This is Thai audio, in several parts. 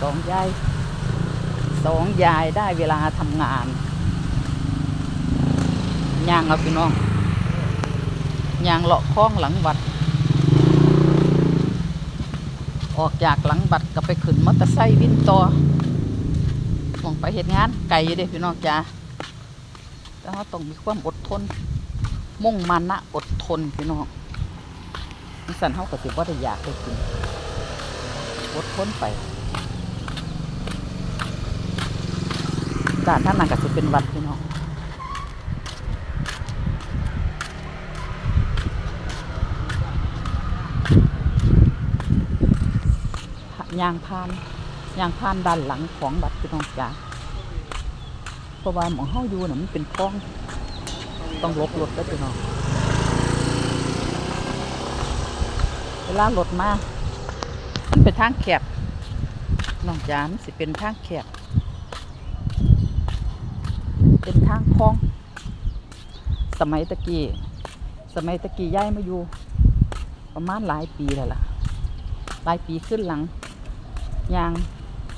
สองยายสองยายได้เวลาทำงานย่างเอาพี่น้องย่างเลาะคล้องหลังวัด ออกจากหลังบัตรก็ไปขึ้นมอเตอร์ไซค์วินต่อมองไปเหตุงานไก่เด้พี่น้องจ้าแต่ว่าต้องมีความอดทน มุ่งมานะอดทนพี่น้องนิสันเฮาก็สิบ่ได้อยากได้กินอดทนไป ด้านท่านนั้นก็สิเป็นวัดพี่น้องยางพานยางพานด้านหลังของบัดพี่น้องจ้าเพราะว่าหมองเฮาอยู่น่ะมันเป็นคลอง ต้องลบรถแล้วพี่น้องเวลารถมามันเป็นทางแคบน้องจ้ามันสิเป็นทางแคบ เป็นทางคลอง สมัยตะกี้ สมัยตะกี้ย้ายมาอยู่ ประมาณหลายปีแล้วล่ะ หลายปีขึ้นหลังยาง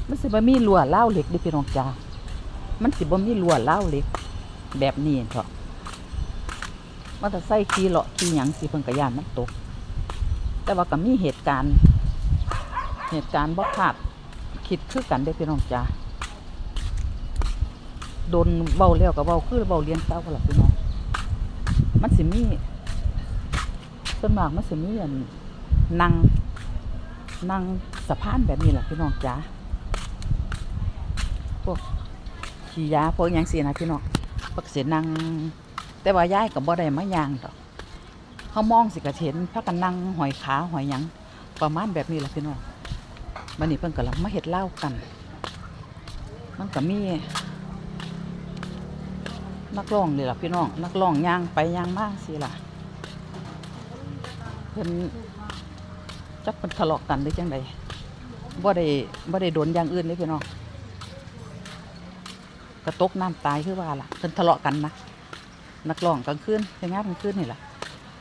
มันสิบ่มีรั้วเล่าเหล็กเดิพี่น้องจ้ามันสิบ่มีรั้วเล่าเหล็ก แบบนี้เถอะมอเตอร์ไซค์ขี่เลาะขี่หยังสิเพิ่นก็ย่านมันตก แต่ว่าก็มีเหตุการณ์ เหตุการณ์บ่คาดคิดคือกันได้พี่น้องจ้า โดนเบาแล้วก็เบาคือเบาเรียนเต้าก็หลับพี่น้องมันสิมีส่วนมากมันสิมีอันนั่งนั่งสะพานแบบนี้แหละพี่น้องจ้าพวกขี่ยาพวกยังสินะพี่น้องพวกเสียนั่งแต่ว่ายายกับบ่ได้มายางดอกเขามองสิกระเห็นพักกันนั่งหอยขาหอยหยังประมาณแบบนี้แหละพี่น้องมันนี่เพิ่นกำลังมาเฮ็ดเหล้ากัน มันก็มี นักร้องนี่ล่ะพี่น้องนักร้องย่างไปย่างมากสิล่ะเพิ่นจักเพิ่นทะเลาะกันได้จังใดบ่ได้บ่ได้โดนอย่างอื่นเลยพี่น้องกระตกน้ำตายคือว่าล่ะเพิ่นทะเลาะกันนะนักร้องกลางคืนไปงานกลางคืนนี่แหละ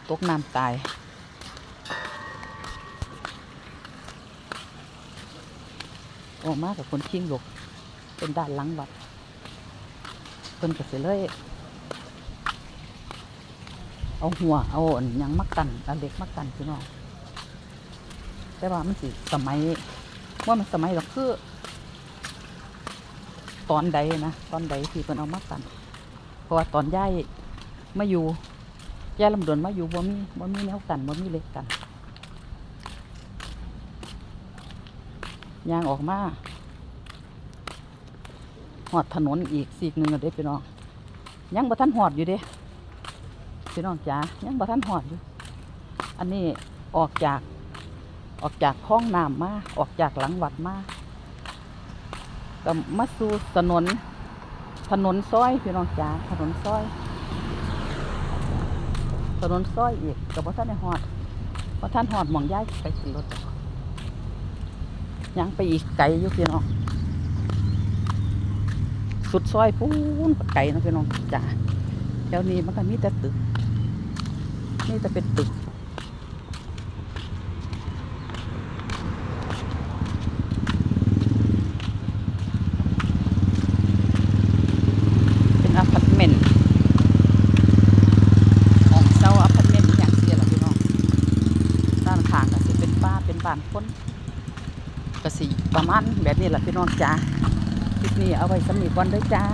ตกน้ำตายออกมากับคนชิงหลกเป็นด้านหลังวัด เพิ่นก็สิเลย เอาหัวเอาอันยังมักกันเอาเด็กมักกันพี่น้องแต่ว่ามันสิสมัยว่ามันสมัยหรอกคือ ตอนใดนะตอนใดที่เพิ่นเอามักกัน เพราะว่าตอนย้ายมาอยู่ย้ายลำดวนมาอยู่บ่มีบ่มีแนวกันบ่มีเล็กกันยางออกมา หอดถนนอีกสีกหนึ่งเด้พี่น้องยังบ่ทันหอดอยู่เด้พี่น้องจ๋ายังบ่ทันหอดอยู่ อันนี้ออกจากออกจากคลองน้ำมาออกจากหลังวัดมาก็มาสู่ถนน ถนนซอยพี่น้องจ๋าถนนซอย ถนนซอยอีกกับว่ท่านในหอดพราะท่านหอดมองย้ายไปขึ้นรถยังไปอีกไกลอยู่พี่น้อง สุดซอยพูนไปไกลเนาะพี่น้องจ๋าแถวนี้มันก็มีแต่ตึกนี่จะเป็นตึกเป็นอพาร์ตเมนต์ของเซาอพาร์ตเมนต์อย่างเสียล่ะพี่น้องด้านข้างก็สิเป็นบ้านเป็นบ้านคนก็สิประมาณแบบนี้แหละพี่น้องจ้า คลิปนี้เอาไว้สำนีก่อนด้วยจ้า